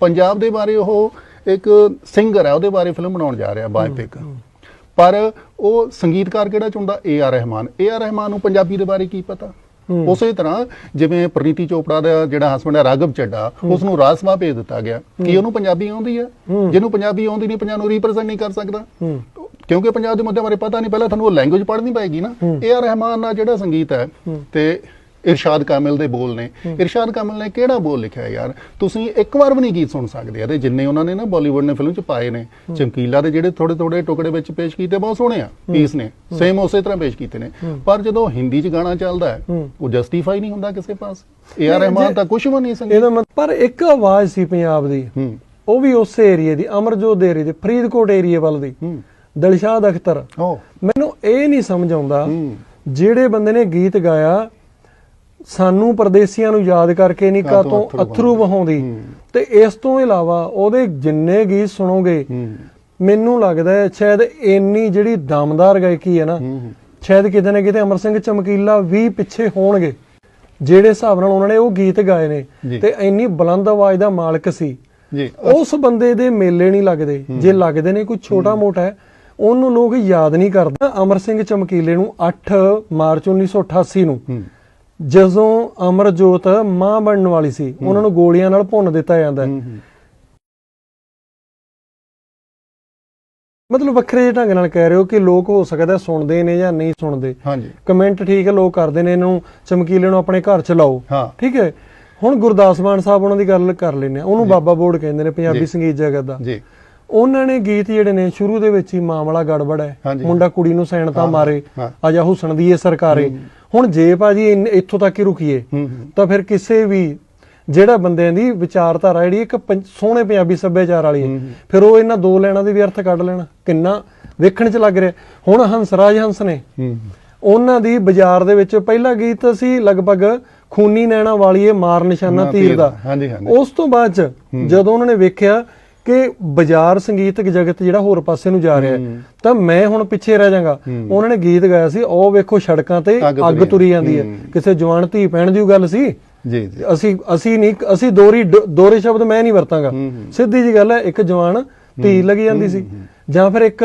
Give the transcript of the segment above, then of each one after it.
ਪੰਜਾਬ ਦੇ ਬਾਰੇ ਉਹ ਇੱਕ ਸਿੰਗਰ ਹੈ ਉਹਦੇ ਬਾਰੇ ਫਿਲਮ ਬਣਾਉਣ ਜਾ ਰਿਹਾ ਬਾਇਓਪਿਕ ਪਰ ਉਹ ਸੰਗੀਤਕਾਰ ਕਿਹੜਾ ਚੁਣਦਾ? A R Rahman. A R Rahman ਨੂੰ ਪੰਜਾਬੀ ਦੇ ਬਾਰੇ ਕੀ ਪਤਾ? ਉਸੇ ਤਰ੍ਹਾਂ ਜਿਵੇਂ ਪ੍ਰੀਤੀ ਚੋਪੜਾ ਦਾ ਜਿਹੜਾ ਹਸਬੰਡ ਹੈ ਰਾਘਵ ਚੱਡਾ ਉਸ ਨੂੰ ਰਾਜ ਸਭਾ ਭੇਜ ਦਿੱਤਾ ਗਿਆ। ਕੀ ਉਹਨੂੰ ਪੰਜਾਬੀ ਆਉਂਦੀ ਹੈ? ਜਿਹਨੂੰ ਪੰਜਾਬੀ ਆਉਂਦੀ ਨਹੀਂ ਪੰਜਾਬ ਨੂੰ ਰਿਪਰੈਜ਼ੈਂਟ ਨਹੀਂ ਕਰ ਸਕਦਾ। ਕਿਉਂਕਿ ਪੰਜਾਬ ਦੇ ਮੁੱਦੇ ਬਾਰੇ ਪਤਾ ਨਹੀਂ ਪਹਿਲਾਂ ਤੁਹਾਨੂੰ ਉਹ ਲੈਂਗੁਏਜ ਪੜ੍ਹਨੀ ਪਏਗੀ ਨਾ। ਏ ਆਰ ਰਹਿਮਾਨ ਦਾ ਜਿਹੜਾ ਸੰਗੀਤ ਹੈ। ਤੇ ਇਰਸ਼ਾਦ ਕਾਮਿਲ ਦੇ ਬੋਲ ਨੇ। ਇਰਸ਼ਾਦ ਕਾਮਿਲ ਨੇ ਕਿਹੜਾ ਬੋਲ ਲਿਖਿਆ ਯਾਰ? ਤੁਸੀਂ ਇੱਕ ਵਾਰ ਵੀ ਨਹੀਂ ਗੀਤ ਸੁਣ ਸਕਦੇ ਇਹਦੇ ਜਿੰਨੇ ਉਹਨਾਂ ਨੇ ਨਾ ਬਾਲੀਵੁੱਡ ਨੇ ਫਿਲਮ ਚ ਪਾਏ ਨੇ। ਚਮਕੀਲਾ ਦੇ ਜਿਹੜੇ ਥੋੜੇ ਥੋੜੇ ਟੁਕੜੇ ਵਿੱਚ ਪੇਸ਼ ਕੀਤੇ ਬਹੁਤ ਸੋਹਣੇ ਆ ਪੀਸ ਨੇ। ਸੇਮ ਉਸੇ ਤਰ੍ਹਾਂ ਪੇਸ਼ ਕੀਤੇ ਨੇ। ਪਰ ਜਦੋਂ ਹਿੰਦੀ ਚ ਗਾਣਾ ਚੱਲਦਾ ਹੈ ਉਹ ਜਸਟੀਫਾਈ ਨਹੀਂ ਹੁੰਦਾ ਕਿਸੇ ਪਾਸ। ਏ ਆਰ ਰਹਿਮਾਨ ਤਾਂ ਕੁਝ ਵੀ ਨਹੀਂ ਸੰਗੀਤ। ਪਰ ਇੱਕ ਆਵਾਜ਼ ਸੀ ਪੰਜਾਬ ਦੀ। ਉਹ ਵੀ ਉਸੇ ਏਰੀਏ ਦੀ ਅਮਰਜੋਤ ਦੇ ਏਰੀਏ ਦੀ ਫਰੀਦਕੋਟ ਏਰੀਏ ਵੱਲ ਦੀ। ਦਿਲਸ਼ਾਦ ਅਖਤਰ। ਮੈਨੂੰ ਇਹ ਨਹੀਂ ਸਮਝ ਆਉਂਦਾ ਜਿਹੜੇ ਬੰਦੇ ਨੇ ਗੀਤ ਗਾਇਆ ਸਾਨੂੰ ਪਰਦੇਸੀਆਂ ਨੂੰ ਯਾਦ ਕਰਕੇ ਨਹੀਂ ਕਾਹਤੋਂ ਕਾਤੋਂ ਅੱਥਰੂ ਵਹਾਉਂਦੀ। ਤੇ ਇਸ ਤੋਂ ਇਲਾਵਾ ਉਹਦੇ ਜਿੰਨੇ ਗੀਤ ਸੁਣੋਗੇ ਮੈਨੂੰ ਲੱਗਦਾ ਹੈ ਸ਼ਾਇਦ ਇੰਨੀ ਜਿਹੜੀ ਦਮਦਾਰ ਗਾਇਕੀ ਹੈ ਨਾ ਸ਼ਾਇਦ ਕਿਤੇ ਨਾ ਕਿਤੇ ਅਮਰ ਸਿੰਘ ਚਮਕੀਲਾ ਵੀ ਪਿੱਛੇ ਹੋਣਗੇ। ਜਿਹੜੇ ਹਿਸਾਬ ਨਾਲ ਉਹਨਾਂ ਨੇ ਉਹ ਗੀਤ ਗਾਏ ਨੇ। ਤੇ ਇੰਨੀ ਬੁਲੰਦ ਆਵਾਜ਼ ਦਾ ਮਾਲਕ ਸੀ। ਜੀ। ਉਸ ਬੰਦੇ ਦੇ ਮੇਲੇ ਨਹੀਂ ਲੱਗਦੇ। ਜੇ ਲੱਗਦੇ ਨੇ ਕੋਈ ਛੋਟਾ ਮੋਟਾ ਹੈ ਉਹਨੂੰ ਲੋਕ ਯਾਦ ਨਹੀਂ ਕਰਦੇ। ਅਮਰ ਸਿੰਘ ਚਮਕੀਲੇ ਨੂੰ 8 ਮਾਰਚ 1988 ਨੂੰ ਜਦੋਂ ਅਮਰਜੋਤ ਮਾਂ ਬਣਨ ਵਾਲੀ ਸੀ ਉਹਨਾਂ ਨੂੰ ਗੋਲੀਆਂ ਨਾਲ ਭੁੰਨ ਦਿੱਤਾ ਜਾਂਦਾ ਹੈ। ਮਤਲਬ ਵੱਖਰੇ ਜਿਹੇ ਢੰਗ ਨਾਲ ਕਹਿ ਰਹੇ ਹੋ ਕਿ ਲੋਕ ਹੋ ਸਕਦਾ ਸੁਣਦੇ ਨੇ ਜਾਂ ਨਹੀਂ ਸੁਣਦੇ। ਹਾਂਜੀ। ਕਮੈਂਟ ਠੀਕ ਹੈ ਲੋਕ ਕਰਦੇ ਨੇ ਇਹਨੂੰ ਚਮਕੀਲੇ ਨੂੰ ਆਪਣੇ ਘਰ ਚ ਲਾਓ। ਠੀਕ ਹੈ? ਹੁਣ ਗੁਰਦਾਸ ਮਾਨ ਸਾਹਿਬ ਉਹਨਾਂ ਦੀ ਗੱਲ ਕਰ ਲੈਨੇ ਆ ਉਹਨੂੰ ਬਾਬਾ ਬੋੜ ਕਹਿੰਦੇ ਨੇ ਪੰਜਾਬੀ ਸੰਗੀਤ ਜਗਤ ਦਾ। ਜੀ। ਉਹਨਾਂ ਨੇ ਗੀਤ ਜਿਹੜੇ ਨੇ ਸ਼ੁਰੂ ਦੇ ਵਿੱਚ ਹੀ ਮਾਮਲਾ ਗੜਬੜ ਹੈ। ਮੁੰਡਾ ਕੁੜੀ ਨੂੰ ਸੈਨਤਾ ਮਾਰੇ। ਆਜਾ ਹੁਸਨ ਦੀ ਇਹ ਸਰਕਾਰੇ। ਹੁਣ ਜੇ ਭਾਜੀ ਇੱਥੋਂ ਤੱਕ ਹੀ ਰੁਕੀਏ ਤਾਂ ਫਿਰ ਕਿਸੇ ਵੀ ਜਿਹੜਾ ਬੰਦਿਆਂ ਦੀ ਵਿਚਾਰਧਾਰਾ ਜਿਹੜੀ ਇੱਕ ਸੋਹਣੇ ਪੰਜਾਬੀ ਸੱਭਿਆਚਾਰ ਵਾਲੀ ਹੈ ਫਿਰ ਉਹ ਇਹਨਾਂ ਦੋ ਲੈਣਾ ਦੇ ਵੀ ਅਰਥ ਕੱਢ ਲੈਣਾ ਕਿੰਨਾ ਵੇਖਣ ਚ ਲੱਗ ਰਿਹਾ। ਹੁਣ ਹੰਸਰਾਜ ਹੰਸ ਨੇ। ਉਹਨਾਂ ਦੀ ਬਾਜ਼ਾਰ ਦੇ ਵਿੱਚ ਪਹਿਲਾ ਗੀਤ ਸੀ ਲਗਭਗ ਖੂਨੀ ਨੈਣਾ ਵਾਲੀਏ ਮਾਰ ਨਿਸ਼ਾਨਾ ਤੀਰ ਦਾ। ਉਸ ਤੋਂ ਬਾਅਦ ਜਦੋਂ ਉਹਨਾਂ ਨੇ ਵੇਖਿਆ ਕਿ ਬਾਜ਼ਾਰ ਸੰਗੀਤਕ ਜਗਤ ਜਿਹੜਾ ਹੋਰ ਪਾਸੇ ਨੂੰ ਜਾ ਰਿਹਾ ਹੈ, ਤਾਂ ਮੈਂ ਹੁਣ ਪਿੱਛੇ ਰਹਿ ਜਾਗਾ। ਉਹਨਾਂ ਨੇ ਗੀਤ ਗਾਇਆ ਸੀ ਉਹ ਵੇਖੋ ਸੜਕਾਂ ਤੇ ਅੱਗ ਤੁਰੀ ਜਾਂਦੀ ਹੈ। ਕਿਸੇ ਜਵਾਨ ਧੀ ਪੈਣ ਦੀ ਗੱਲ ਸੀ? ਜੀ ਜੀ। ਅਸੀਂ ਅਸੀਂ ਨਹੀਂ ਅਸੀਂ ਦੋਰੀ ਦੋਰੇ ਸ਼ਬਦ ਮੈਂ ਨਹੀਂ ਵਰਤਾਂਗਾ। ਸਿੱਧੀ ਜੀ ਗੱਲ ਹੈ ਇੱਕ ਜਵਾਨ ਧੀ ਲੱਗੀ ਜਾਂਦੀ ਸੀ। ਜਾਂ ਫਿਰ ਇੱਕ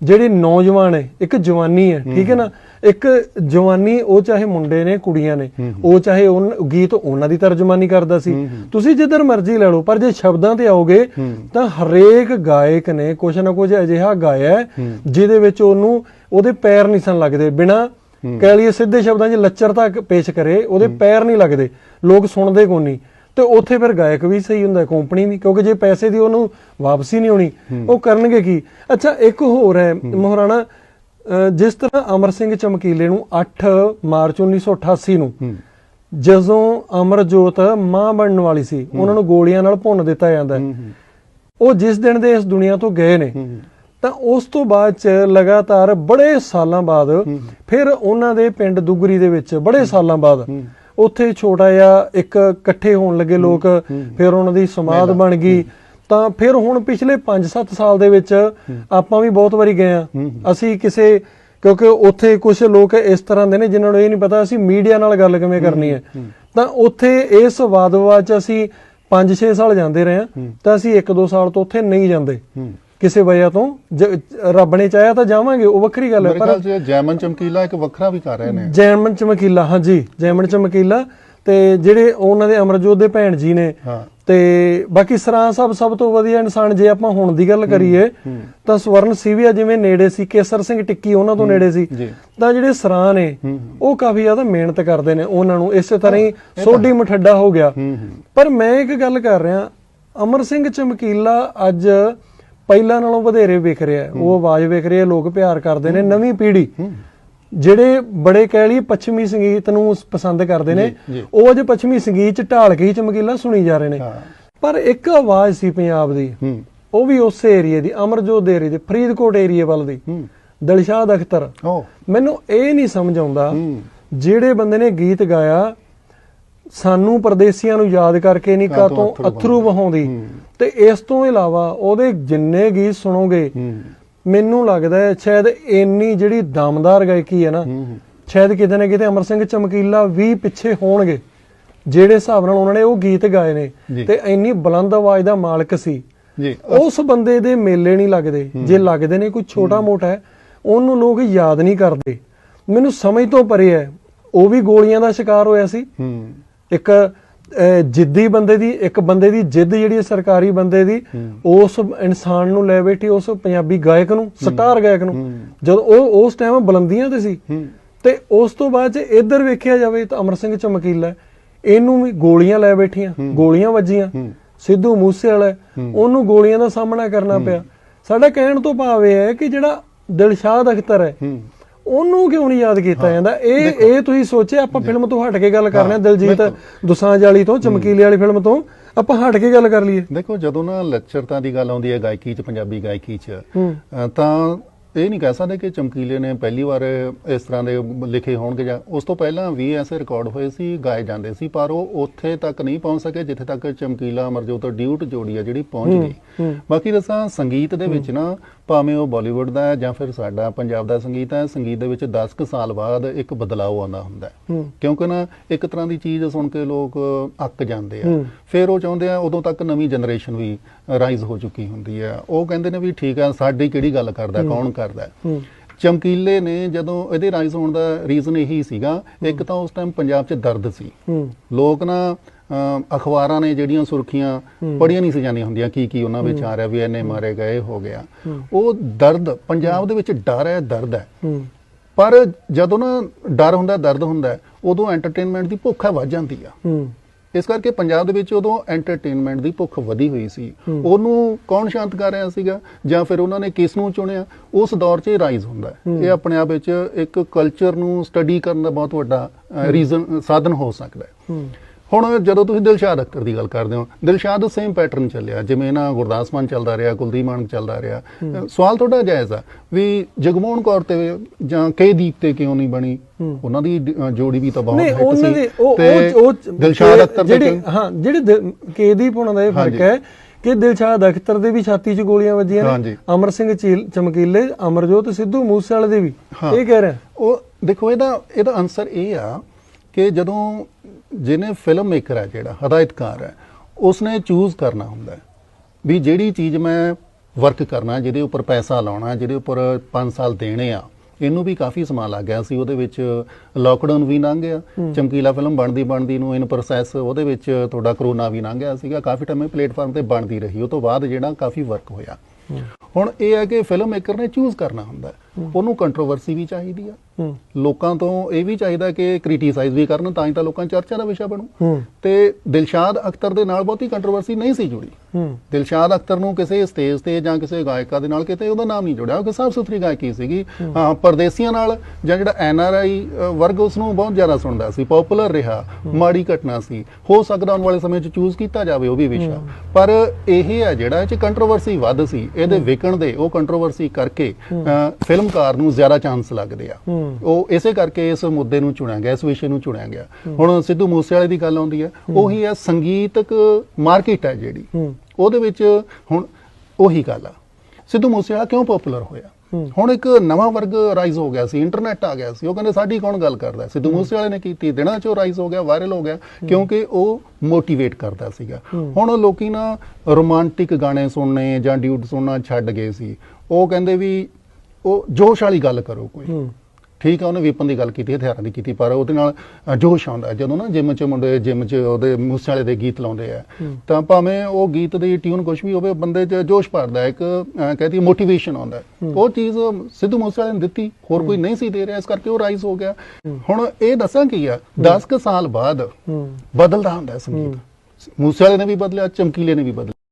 ਜਿਹੜੀ ਨੌਜਵਾਨ ਹੈ ਇੱਕ ਜਵਾਨੀ ਹੈ ਠੀਕ ਹੈ ਨਾ? ਇੱਕ ਜਵਾਨੀ ਉਹ ਚਾਹੇ ਮੁੰਡੇ ਨੇ ਕੁੜੀਆਂ ਨੇ ਉਹ ਚਾਹੇ ਉਹ ਗੀਤ ਉਹਨਾਂ ਦੀ ਤਰਜਮਾਨੀ ਕਰਦਾ ਸੀ। ਤੁਸੀਂ ਜਿੱਧਰ ਮਰਜ਼ੀ ਲੈ ਲਓ ਪਰ ਜੇ ਸ਼ਬਦਾਂ ਤੇ ਆਓਗੇ ਤਾਂ ਹਰੇਕ ਗਾਇਕ ਨੇ ਕੁਛ ਨਾ ਕੁਛ ਅਜਿਹਾ ਗਾਇਆ ਜਿਹਦੇ ਵਿੱਚ ਉਹਨੂੰ ਉਹਦੇ ਪੈਰ ਨਹੀਂ ਸਨ ਲੱਗਦੇ। ਬਿਨਾ ਕਹਿ ਲਈਏ ਸਿੱਧੇ ਸ਼ਬਦਾਂ 'ਚ ਲੱਚਰਤਾ ਪੇਸ਼ ਕਰੇ ਉਹਦੇ ਪੈਰ ਨਹੀਂ ਲੱਗਦੇ। ਲੋਕ ਸੁਣਦੇ ਕੋ ਨਹੀਂ? ਤੇ ਉੱਥੇ ਫਿਰ ਗਾਇਕ ਵੀ ਸਹੀ ਹੁੰਦਾ ਕੰਪਨੀ ਵੀ ਕਿਉਂਕਿ ਜੇ ਪੈਸੇ ਦੀ ਉਹਨੂੰ ਵਾਪਸੀ ਨਹੀਂ ਹੋਣੀ ਉਹ ਕਰਨਗੇ ਕੀ? ਅੱਛਾ ਇੱਕ ਹੋਰ ਹੈ ਮਹਾਰਾਣਾ ਜਿਸ ਤਰ੍ਹਾਂ ਅਮਰ ਸਿੰਘ ਚਮਕੀਲੇ ਨੂੰ 8 ਮਾਰਚ 1988 ਨੂੰ ਜਦੋਂ ਅਮਰਜੋਤ ਮਾਂ ਬਣਨ ਵਾਲੀ ਸੀ ਉਹਨਾਂ ਨੂੰ ਗੋਲੀਆਂ ਨਾਲ ਭੁੰਨ ਦਿੱਤਾ ਜਾਂਦਾ। ਉਹ ਜਿਸ ਦਿਨ ਦੇ ਇਸ ਦੁਨੀਆ ਤੋਂ ਗਏ ਨੇ ਤਾਂ ਉਸ ਤੋਂ ਬਾਅਦ ਚ ਲਗਾਤਾਰ ਬੜੇ ਸਾਲਾਂ ਬਾਅਦ ਫਿਰ ਉਹਨਾਂ ਦੇ ਪਿੰਡ ਦੁਗਰੀ ਦੇ ਵਿੱਚ ਬੜੇ ਸਾਲਾਂ ਬਾਅਦ ਉੱਥੇ ਛੋਟਾ ਜਿਹਾ ਇੱਕ ਇਕੱਠੇ ਹੋਣ ਲੱਗੇ ਲੋਕ ਫਿਰ ਉਹਨਾਂ ਦੀ ਸਮਾਧ ਬਣ ਗਈ। ਤਾਂ ਫਿਰ ਹੁਣ ਪਿਛਲੇ 5-7 ਸਾਲ ਦੇ ਵਿੱਚ ਆਪਾਂ ਵੀ ਬਹੁਤ ਵਾਰੀ ਗਏ ਆ ਅਸੀਂ ਕਿਸੇ ਕਿਉਂਕਿ ਉੱਥੇ ਕੁਝ ਲੋਕ ਇਸ ਤਰ੍ਹਾਂ ਦੇ ਨੇ ਜਿਨ੍ਹਾਂ ਨੂੰ ਇਹ ਨਹੀਂ ਪਤਾ ਅਸੀਂ ਮੀਡੀਆ ਨਾਲ ਗੱਲ ਕਿਵੇਂ ਕਰਨੀ ਹੈ। ਤਾਂ ਉੱਥੇ ਇਸ ਵਾਦ-ਵਿਵਾਦ ਚ ਅਸੀਂ 5-6 ਸਾਲ ਜਾਂਦੇ ਰਹੇ ਹਾਂ। ਤਾਂ ਅਸੀਂ 1-2 ਸਾਲ ਤੋਂ ਉੱਥੇ ਨਹੀਂ ਜਾਂਦੇ। ਕਿਸੇ ਵਜ੍ਹਾ ਤੋਂ ਰੱਬ ਨੇ ਚਾਹਿਆ ਤਾਂ ਜਾਵਾਂਗੇ ਉਹ ਵੱਖਰੀ ਗੱਲ ਹੈ ਪਰ ਜੈਮਨ ਚਮਕੀਲਾ ਇੱਕ ਵੱਖਰਾ ਵੀ ਕਰ ਰਹੇ ਨੇ। ਜੈਮਨ ਚਮਕੀਲਾ ਹਾਂਜੀ ਜੈਮਨ ਚਮਕੀਲਾ ਤੇ ਜਿਹੜੇ ਉਹਨਾਂ ਦੇ ਅਮਰਜੋਤ ਦੇ ਭੈਣ ਜੀ ਨੇ ਤੇ ਬਾਕੀ ਸਰਾਂ ਸਾਹਿਬ ਸਭ ਤੋਂ ਵਧੀਆ ਇਨਸਾਨ ਜੇ ਆਪਾਂ ਹੁਣ ਦੀ ਗੱਲ ਕਰੀਏ ਤਾਂ ਸਵਰਨ ਸੀਵੀਆ ਜਿਵੇਂ ਨੇੜੇ ਸੀ ਕੇਸਰ ਸਿੰਘ ਟਿੱਕੀ ਉਹਨਾਂ ਤੋਂ ਨੇੜੇ ਸੀ ਤਾਂ ਜਿਹੜੇ ਸਰਾਂ ਨੇ ਉਹ ਕਾਫੀ ਜ਼ਿਆਦਾ ਮਿਹਨਤ ਕਰਦੇ ਨੇ ਉਹਨਾਂ ਨੂੰ ਇਸੇ ਤਰ੍ਹਾਂ ਹੀ ਸੋਢੀ ਮਠੱਡਾ ਹੋ ਗਿਆ। ਪਰ ਮੈਂ ਇੱਕ ਗੱਲ ਕਰ ਰਿਹਾ ਅਮਰ ਸਿੰਘ ਚਮਕੀਲਾ ਅੱਜ ਪਹਿਲਾਂ ਨਾਲੋਂ ਵਧੇਰੇ ਵਿਖ ਰਿਹਾ। ਉਹ ਆਵਾਜ਼ ਵਿਖ ਰਹੀ ਹੈ ਲੋਕ ਪਿਆਰ ਕਰਦੇ ਨੇ। ਨਵੀਂ ਪੀੜ੍ਹੀ ਜਿਹੜੇ ਬੜੇ ਕਹਿ ਲਈ ਪੱਛਮੀ ਸੰਗੀਤ ਨੂੰ ਪਸੰਦ ਕਰਦੇ ਨੇ। ਉਹ ਅੱਜ ਪੱਛਮੀ ਸੰਗੀਤ ਚ ਢਾਲ ਕੇ ਹੀ ਚਮਕੀਲਾ ਸੁਣੀ ਜਾ ਰਹੇ ਨੇ। ਪਰ ਇੱਕ ਆਵਾਜ਼ ਸੀ ਪੰਜਾਬ ਦੀ ਉਹ ਵੀ ਉਸੇ ਏਰੀਏ ਦੀ ਅਮਰਜੋਤ ਦੇ ਏਰੀਏ ਦੀ ਫਰੀਦਕੋਟ ਏਰੀਏ ਵੱਲ ਦੀ। ਦਿਲਸ਼ਾਦ ਅਖਤਰ। ਮੈਨੂੰ ਇਹ ਨਹੀਂ ਸਮਝ ਆਉਂਦਾ ਜਿਹੜੇ ਬੰਦੇ ਨੇ ਗੀਤ ਗਾਇਆ ਸਾਨੂੰ ਪਰਦੇਸੀਆਂ ਨੂੰ ਯਾਦ ਕਰਕੇ ਨਹੀਂ ਕਾਹਤੋਂ ਕਾਤੋਂ ਅੱਥਰੂ ਵਹਾਉਂਦੀ? ਤੇ ਇਸ ਤੋਂ ਇਲਾਵਾ ਉਹਦੇ ਜਿੰਨੇ ਗੀਤ ਸੁਣੋਗੇ ਮੈਨੂੰ ਲੱਗਦਾ ਹੈ ਸ਼ਾਇਦ ਇੰਨੀ ਜਿਹੜੀ ਦਮਦਾਰ ਗਾਇਕੀ ਹੈ ਨਾ ਸ਼ਾਇਦ ਕਿਤੇ ਨਾ ਕਿਤੇ ਅਮਰ ਸਿੰਘ ਚਮਕੀਲਾ ਵੀ ਪਿੱਛੇ ਹੋਣਗੇ। ਜਿਹੜੇ ਹਿਸਾਬ ਨਾਲ ਉਹਨਾਂ ਨੇ ਉਹ ਗੀਤ ਗਾਏ ਨੇ। ਤੇ ਇੰਨੀ ਬੁਲੰਦ ਆਵਾਜ਼ ਦਾ ਮਾਲਕ ਸੀ। ਜੀ। ਉਸ ਬੰਦੇ ਦੇ ਮੇਲੇ ਨਹੀਂ ਲੱਗਦੇ। ਜੇ ਲੱਗਦੇ ਨੇ ਕੋਈ ਛੋਟਾ ਮੋਟਾ ਹੈ ਉਹਨੂੰ ਲੋਕ ਯਾਦ ਨਹੀਂ ਕਰਦੇ। ਮੈਨੂੰ ਸਮਝ ਤੋਂ ਪਰੇ ਹੈ ਉਹ ਵੀ ਗੋਲੀਆਂ ਦਾ ਸ਼ਿਕਾਰ ਹੋਇਆ ਸੀ। ਇੱਕ ਜਿੱਦੀ ਬੰਦੇ ਦੀ ਇੱਕ ਬੰਦੇ ਦੀ ਜਿੱਦ ਜਿਹੜੀ ਹੈ ਸਰਕਾਰੀ ਬੰਦੇ ਦੀ ਉਸ ਇਨਸਾਨ ਨੂੰ ਲੈ ਬੈਠੀ ਉਸ ਪੰਜਾਬੀ ਗਾਇਕ ਨੂੰ ਸਟਾਰ ਗਾਇਕ ਨੂੰ। ਜਦੋਂ ਉਹ ਉਸ ਟਾਈਮ ਬੁਲੰਦੀਆਂ ਤੇ ਸੀ ਤੇ ਉਸ ਤੋਂ ਬਾਅਦ ਜੇ ਇੱਧਰ ਵੇਖਿਆ ਜਾਵੇ ਤਾਂ ਅਮਰ ਸਿੰਘ ਚਮਕੀਲਾ। ਇਹਨੂੰ ਵੀ ਗੋਲੀਆਂ ਲੈ ਬੈਠੀਆਂ ਗੋਲੀਆਂ ਵੱਜੀਆਂ। ਸਿੱਧੂ ਮੂਸੇ ਵਾਲਾ ਉਹਨੂੰ ਗੋਲੀਆਂ ਦਾ ਸਾਹਮਣਾ ਕਰਨਾ ਪਿਆ। ਸਾਡਾ ਕਹਿਣ ਤੋਂ ਭਾਵ ਇਹ ਹੈ ਕਿ ਜਿਹੜਾ ਦਿਲਸ਼ਾਦ ਅਖਤਰ ਹੂੰ। ਉਹਨੂੰ ਕਿਉਂ ਨਹੀਂ ਯਾਦ ਕੀਤਾ ਜਾਂਦਾ? ਇਹ ਇਹ ਤੁਸੀਂ ਸੋਚਿਆ ਆਪਾਂ ਫਿਲਮ ਤੋਂ ਹਟ ਕੇ ਗੱਲ ਕਰ ਰਹੇ ਹਾਂ ਦਿਲਜੀਤ ਦੁਸਾਂਝ ਵਾਲੀ ਤੋਂ ਚਮਕੀਲੇ ਵਾਲੀ ਫਿਲਮ ਤੋਂ ਆਪਾਂ ਹਟ ਕੇ ਗੱਲ ਕਰ ਲਈਏ। ਦੇਖੋ ਜਦੋਂ ਨਾ ਲੱਚਰਤਾ ਦੀ ਗੱਲ ਆਉਂਦੀ ਹੈ ਗਾਇਕੀ 'ਚ ਪੰਜਾਬੀ ਗਾਇਕੀ 'ਚ ਤਾਂ ਇਹ ਨਹੀਂ ਕਹਿ ਸਕਦੇ ਕਿ ਚਮਕੀਲੇ ਨੇ ਪਹਿਲੀ ਵਾਰ ਇਸ ਤਰ੍ਹਾਂ ਦੇ ਲਿਖੇ ਹੋਣਗੇ ਜਾਂ ਉਸ ਤੋਂ ਪਹਿਲਾਂ ਵੀ ਐਸੇ ਰਿਕਾਰਡ ਹੋਏ ਸੀ ਗਾਏ ਜਾਂਦੇ ਸੀ ਪਰ ਉਹ ਉੱਥੇ ਤੱਕ ਨਹੀਂ ਪਹੁੰਚ ਸਕੇ ਜਿੱਥੇ ਤੱਕ ਚਮਕੀਲਾ ਅਮਰਜੋਤ ਡਿਊਟ ਜੋੜੀ ਆ ਜਿਹੜੀ ਪਹੁੰਚ ਗਈ। ਬਾਕੀ ਦੱਸਾਂ ਸੰਗੀਤ ਦੇ ਵਿੱਚ ਨਾ ਭਾਵੇਂ ਉਹ ਬਾਲੀਵੁੱਡ ਦਾ ਹੈ ਜਾਂ ਫਿਰ ਸਾਡਾ ਪੰਜਾਬ ਦਾ ਸੰਗੀਤ ਹੈ ਸੰਗੀਤ ਦੇ ਵਿੱਚ 10 ਕੁ ਸਾਲ ਬਾਅਦ ਇੱਕ ਬਦਲਾਅ ਆਉਂਦਾ ਹੁੰਦਾ ਕਿਉਂਕਿ ਨਾ ਇੱਕ ਤਰ੍ਹਾਂ ਦੀ ਚੀਜ਼ ਸੁਣ ਕੇ ਲੋਕ ਅੱਕ ਜਾਂਦੇ ਆ। ਫਿਰ ਉਹ ਚਾਹੁੰਦੇ ਆ ਉਦੋਂ ਤੱਕ ਨਵੀਂ ਜਨਰੇਸ਼ਨ ਵੀ ਰਾਈਜ਼ ਹੋ ਚੁੱਕੀ ਹੁੰਦੀ ਆ ਉਹ ਕਹਿੰਦੇ ਨੇ ਵੀ ਠੀਕ ਆ ਸਾਡੀ ਕਿਹੜੀ ਗੱਲ ਕਰਦਾ ਕੌਣ ਕਰਦਾ ਚਮਕੀਲੇ ਨੇ ਜਦੋਂ ਇਹਦੇ ਰਾਈਜ਼ ਹੋਣ ਦਾ ਰੀਜ਼ਨ ਇਹੀ ਸੀਗਾ ਇੱਕ ਤਾਂ ਉਸ ਟਾਈਮ ਪੰਜਾਬ 'ਚ ਦਰਦ ਸੀ। ਲੋਕ ਨਾ ਅਖਬਾਰਾਂ ਨੇ ਜਿਹੜੀਆਂ ਸੁਰਖੀਆਂ ਪੜੀਆਂ ਨਹੀਂ ਸੀ ਜਾਂਦੀਆਂ ਹੁੰਦੀਆਂ ਕੀ ਕੀ ਉਹਨਾਂ ਵਿੱਚ ਆ ਰਿਹਾ ਵੀ ਇੰਨੇ ਮਾਰੇ ਗਏ ਹੋ ਗਿਆ। ਉਹ ਦਰਦ ਪੰਜਾਬ ਦੇ ਵਿੱਚ ਡਰ ਹੈ ਦਰਦ ਹੈ। ਪਰ ਜਦੋਂ ਨਾ ਡਰ ਹੁੰਦਾ ਦਰਦ ਹੁੰਦਾ ਉਦੋਂ ਐਂਟਰਟੇਨਮੈਂਟ ਦੀ ਭੁੱਖ ਹੈ ਵੱਧ ਜਾਂਦੀ ਆ। ਇਸ ਕਰਕੇ ਪੰਜਾਬ ਦੇ ਵਿੱਚ ਉਦੋਂ ਐਂਟਰਟੇਨਮੈਂਟ ਦੀ ਭੁੱਖ ਵਧੀ ਹੋਈ ਸੀ। ਉਹਨੂੰ ਕੌਣ ਸ਼ਾਂਤ ਕਰ ਰਿਹਾ ਸੀਗਾ? ਜਾਂ ਫਿਰ ਉਹਨਾਂ ਨੇ ਕਿਸ ਨੂੰ ਚੁਣਿਆ? ਉਸ ਦੌਰ 'ਚ ਰਾਈਜ਼ ਹੁੰਦਾ ਹੈ। ਇਹ ਆਪਣੇ ਆਪ ਵਿੱਚ ਇੱਕ ਕਲਚਰ ਨੂੰ ਸਟੱਡੀ ਕਰਨ ਦਾ ਬਹੁਤ ਵੱਡਾ ਰੀਜ਼ਨ ਸਾਧਨ ਹੋ ਸਕਦਾ ਹੂੰ। ਹੁਣ ਜਦੋਂ ਤੁਸੀਂ ਦਿਲਸ਼ਾਦ ਅਖਤਰ ਦੀ ਗੱਲ ਕਰਦੇ ਹੋ ਦਿਲਸ਼ਾਦ ਸੇਮ ਪੈਟਰਨ ਚੱਲਿਆ ਜਿਵੇਂ ਨਾ ਗੁਰਦਾਸ ਮਾਨ ਚੱਲਦਾ ਰਿਹਾ ਕੁਲਦੀਪ ਮਾਨ ਚੱਲਦਾ ਰਿਹਾ। ਸਵਾਲ ਤੁਹਾਡਾ ਜਾਇਜ਼ ਆ ਵੀ ਜਗਮੋਹਨ ਕੌਰ ਤੇ ਜਾਂ ਕੇ ਦੀਪ ਤੇ ਕਿਉਂ ਨਹੀਂ ਬਣੀ? ਉਹਨਾਂ ਦੀ ਜੋੜੀ ਵੀ ਤਾਂ ਬਹੁਤ ਹਿੱਟ ਉਹਨਾਂ ਦੇ ਉਹ ਉਹ ਦਿਲਸ਼ਾਦ ਅਖਤਰ ਕਿਉਂ- ਹਾਂ ਜਿਹੜੀ ਕੇਦੀਪ ਹੋਣਾ ਦਾ ਇਹ ਫ਼ਰਕ। ਹੈ ਕਿ ਦਿਲਸ਼ਾਦ ਅਖਤਰ ਦੇ ਵੀ ਛਾਤੀ 'ਚ ਗੋਲੀਆਂ ਵੱਜੀਆਂ ਨੇ। ਅਮਰ ਸਿੰਘ ਚੀਲ ਚਮਕੀਲੇ ਅਮਰਜੋਤ ਸਿੱਧੂ ਮੂਸੇ ਵਾਲੇ ਦੇ ਵੀ। ਹਾਂ। ਇਹ ਕਹਿ ਰਿਹਾ। ਉਹ ਦੇਖੋ ਇਹਦਾ ਇਹਦਾ ਆਨਸਰ ਇਹ ਆ ਕਿ ਜਦੋਂ ਜਿਹਨੇ ਫਿਲਮ ਮੇਕਰ ਹੈ ਜਿਹੜਾ ਹਦਾਇਤਕਾਰ ਹੈ ਉਸਨੇ ਚੂਜ਼ ਕਰਨਾ ਹੁੰਦਾ ਵੀ ਜਿਹੜੀ ਚੀਜ਼ ਮੈਂ ਵਰਕ ਕਰਨਾ ਜਿਹਦੇ ਉੱਪਰ ਪੈਸਾ ਲਾਉਣਾ ਜਿਹਦੇ ਉੱਪਰ 5 ਸਾਲ ਦੇਣੇ ਆ ਇਹਨੂੰ ਵੀ ਕਾਫੀ ਸਮਾਂ ਲੱਗ ਗਿਆ ਸੀ ਉਹਦੇ ਵਿੱਚ ਲਾਕਡਾਊਨ ਵੀ ਲੰਘ ਗਿਆ ਚਮਕੀਲਾ ਫਿਲਮ ਬਣਦੀ ਬਣਦੀ ਨੂੰ ਇਨ ਪ੍ਰੋਸੈਸ ਉਹਦੇ ਵਿੱਚ ਤੁਹਾਡਾ ਕਰੋਨਾ ਵੀ ਲੰਘ ਗਿਆ ਸੀਗਾ ਕਾਫੀ ਟਾਈਮ ਇਹ ਪਲੇਟਫਾਰਮ ਤੇ ਬਣਦੀ ਰਹੀ ਉਹ ਤੋਂ ਬਾਅਦ ਜਿਹੜਾ ਕਾਫੀ ਵਰਕ ਹੋਇਆ। ਹੁਣ ਇਹ ਹੈ ਕਿ ਫਿਲਮ ਮੇਕਰ ਨੇ ਚੂਜ਼ ਕਰਨਾ ਹੁੰਦਾ। ਉਹਨੂੰ ਕੰਟਰੋਵਰਸੀ ਵੀ ਚਾਹੀਦੀ ਆ ਲੋਕਾਂ ਤੋਂ ਇਹ ਵੀ ਚਾਹੀਦਾ ਕਿ ਕ੍ਰਿਟੀਸਾਈਜ਼ ਵੀ ਕਰਨ ਤਾਂ ਹੀ ਤਾਂ ਲੋਕਾਂ ਚਰਚਾ ਦਾ ਵਿਸ਼ਾ ਬਣੂ। ਤੇ ਦਿਲਸ਼ਾਦ ਅਖਤਰ ਦੇ ਨਾਲ ਬਹੁਤੀ ਕੰਟਰੋਵਰਸੀ ਨਹੀਂ ਸੀ ਜੁੜੀ। ਦਿਲਸ਼ਾਦ ਅਖਤਰ ਨੂੰ ਕਿਸੇ ਸਟੇਜ ਤੇ ਜਾਂ ਕਿਸੇ ਗਾਇਕਾ ਦੇ ਨਾਲ ਕਿਤੇ ਉਹਦਾ ਨਾਮ ਨਹੀਂ ਜੁੜਿਆ ਉਹ ਸਾਫ਼ ਸੁਥਰੀ ਗਾਇਕੀ ਸੀਗੀ। ਹਾਂ। ਪਰਦੇਸੀਆਂ ਨਾਲ ਜਾਂ ਜਿਹੜਾ ਐਨ ਆਰ ਆਈ ਵਰਗ ਉਸ ਨੂੰ ਬਹੁਤ ਜ਼ਿਆਦਾ ਸੁਣਦਾ ਸੀ। ਪਪੂਲਰ ਰਿਹਾ ਮਾੜੀ ਘਟਨਾ ਸੀ। ਹੋ ਸਕਦਾ ਆਉਣ ਵਾਲੇ ਸਮੇਂ 'ਚ ਚੂਜ਼ ਕੀਤਾ ਜਾਵੇ ਉਹ ਵੀ ਵਿਸ਼ਾ। ਪਰ ਇਹ ਹੈ ਜਿਹੜਾ ਇਹ 'ਚ ਕੰਟਰੋਵਰਸੀ ਵੱਧ ਸੀ। ਇਹਦੇ ਵਿਕਣ ਦੇ ਉਹ ਕੰਟਰੋਵਰਸੀ ਕਰਕੇ ਫਿਲਮਕਾਰ ਨੂੰ ਜ਼ਿਆਦਾ ਚਾਂਸ ਲੱਗਦੇ ਆ। ਉਹ ਇਸੇ ਕਰਕੇ ਇਸ ਮੁੱਦੇ ਨੂੰ ਚੁਣਿਆ ਗਿਆ ਇਸ ਵਿਸ਼ੇ ਨੂੰ ਚੁਣਿਆ ਗਿਆ। ਹੁਣ ਸਿੱਧੂ ਮੂਸੇਵਾਲੇ ਦੀ ਗੱਲ ਆਉਂਦੀ ਹੈ ਉਹੀ ਹੈ ਸੰਗੀਤਕ ਮਾਰਕੀਟ ਹੈ ਜਿਹੜੀ। ਉਹਦੇ ਵਿੱਚ ਹੁਣ ਉਹੀ ਗੱਲ ਆ। ਸਿੱਧੂ ਮੂਸੇਵਾਲਾ ਕਿਉਂ ਪਪੂਲਰ ਹੋਇਆ। ਹੁਣ ਇੱਕ ਨਵਾਂ ਵਰਗ ਰਾਈਜ਼ ਹੋ ਗਿਆ ਸੀ ਇੰਟਰਨੈਟ ਆ ਗਿਆ ਸੀ। ਉਹ ਕਹਿੰਦੇ ਸਾਡੀ ਕੌਣ ਗੱਲ ਕਰਦਾ? ਸਿੱਧੂ ਮੂਸੇਵਾਲੇ ਨੇ ਕੀਤੀ ਦਿਨਾਂ 'ਚ ਰਾਈਜ਼ ਹੋ ਗਿਆ ਵਾਇਰਲ ਹੋ ਗਿਆ ਕਿਉਂਕਿ ਉਹ ਮੋਟੀਵੇਟ ਕਰਦਾ ਸੀਗਾ। ਹੁਣ ਲੋਕੀ ਨਾ ਰੋਮਾਂਟਿਕ ਗਾਣੇ ਸੁਣਨੇ ਜਾਂ ਡਿਊਟ ਸੁਣਨਾ ਛੱਡ ਗਏ ਸੀ। ਉਹ ਕਹਿੰਦੇ ਵੀ ਉਹ ਜੋਸ਼ ਵਾਲੀ ਗੱਲ ਕਰੋ ਕੋਈ। ਠੀਕ ਆ ਉਹਨੇ ਵੀਪਨ ਦੀ ਗੱਲ ਕੀਤੀ ਹਥਿਆਰਾਂ ਦੀ ਕੀਤੀ ਪਰ ਉਹਦੇ ਨਾਲ ਜੋਸ਼ ਆਉਂਦਾ। ਜਦੋਂ ਨਾ ਜਿਮ 'ਚ ਮੁੰਡੇ ਜਿਮ 'ਚ ਉਹਦੇ ਮੂਸੇ ਵਾਲੇ ਦੇ ਗੀਤ ਲਾਉਂਦੇ ਆ ਤਾਂ ਭਾਵੇਂ ਉਹ ਗੀਤ ਦੀ ਟਿਊਨ ਕੁਝ ਵੀ ਹੋਵੇ ਬੰਦੇ 'ਚ ਜੋਸ਼ ਭਰਦਾ ਇੱਕ ਅ, ਕਹਦੀ ਮੋਟੀਵੇਸ਼ਨ ਆਉਂਦਾ। ਉਹ ਚੀਜ਼ ਸਿੱਧੂ ਮੂਸੇ ਵਾਲੇ ਨੇ ਦਿੱਤੀ ਹੋਰ ਕੋਈ ਨਹੀਂ ਸੀ ਦੇ ਰਿਹਾ ਇਸ ਕਰਕੇ ਉਹ ਰਾਈਜ਼ ਹੋ ਗਿਆ। ਹੁਣ ਇਹ ਦੱਸਾਂ ਕੀ ਆ 10 ਕੁ ਸਾਲ ਬਾਅਦ ਬਦਲਦਾ ਹੁੰਦਾ ਸੰਗੀਤ। ਮੂਸੇ ਵਾਲੇ ਨੇ ਵੀ ਬਦਲਿਆ ਚਮਕੀਲੇ ਨੇ ਵੀ ਬਦਲਿਆ।